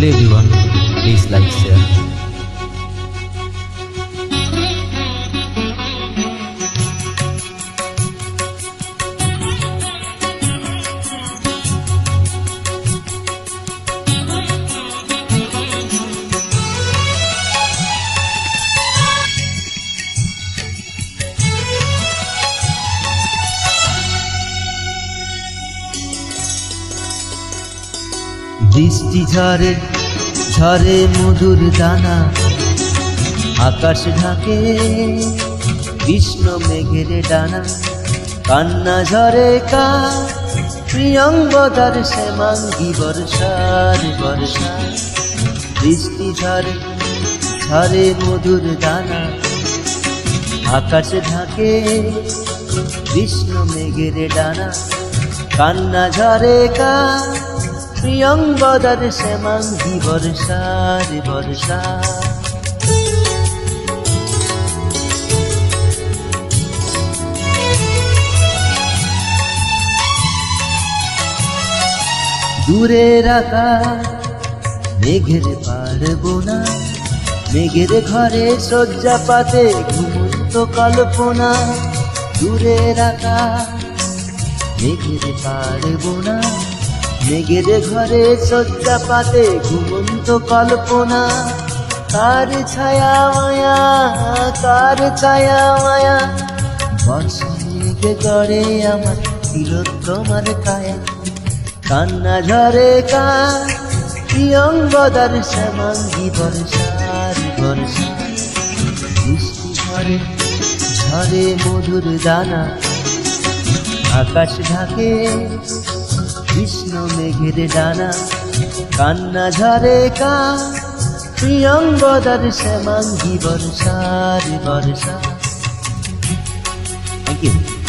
Hello everyone, please like, share. বৃষ্টি ঝরে ঝরে মধুর দানা। আকাশ ঢাকে, কৃষ্ণ মেঘের ডানা। কান্না ঝরে কা প্রিয়ঙ্গদার শ্যামাঙ্গি বর্ষার বর্ষা। বৃষ্টি ঝরে ঝরে মধুর দানা। আকাশ ঢাকে, কৃষ্ণ মেঘের ডানা। কান্না ঝরে কা প্রিয়ঙ্গদার শ্যামাঙ্গি বর্ষার বর্ষা দূরের আকাশ, মেঘের পারব না মেঘের ঘরে শয্যা পাতে ঘুমন্ত কল্পনা। দূরের আকাশ, মেঘের পারব না মেঘের ঘরে শয্যা পাতে ঘুমন্ত কল্পনা। কার ছায়া মায়া কার ছায়া মায়া। মেঘ গড়ে আমার তিলোত্তমার কায়া। কান্না ঝরে কা প্রিয়ঙ্গদার শ্যামাঙ্গি বর্ষার বর্ষা। বৃষ্টি ঝরে ঝরে মধুর দানা। আকাশ ঢাকে কৃষ্ণ মেঘের ডানা কান্না ঝরে কা প্রিয়ঙ্গদার শ্যামাঙ্গি বর্ষার বর্ষা। Thank you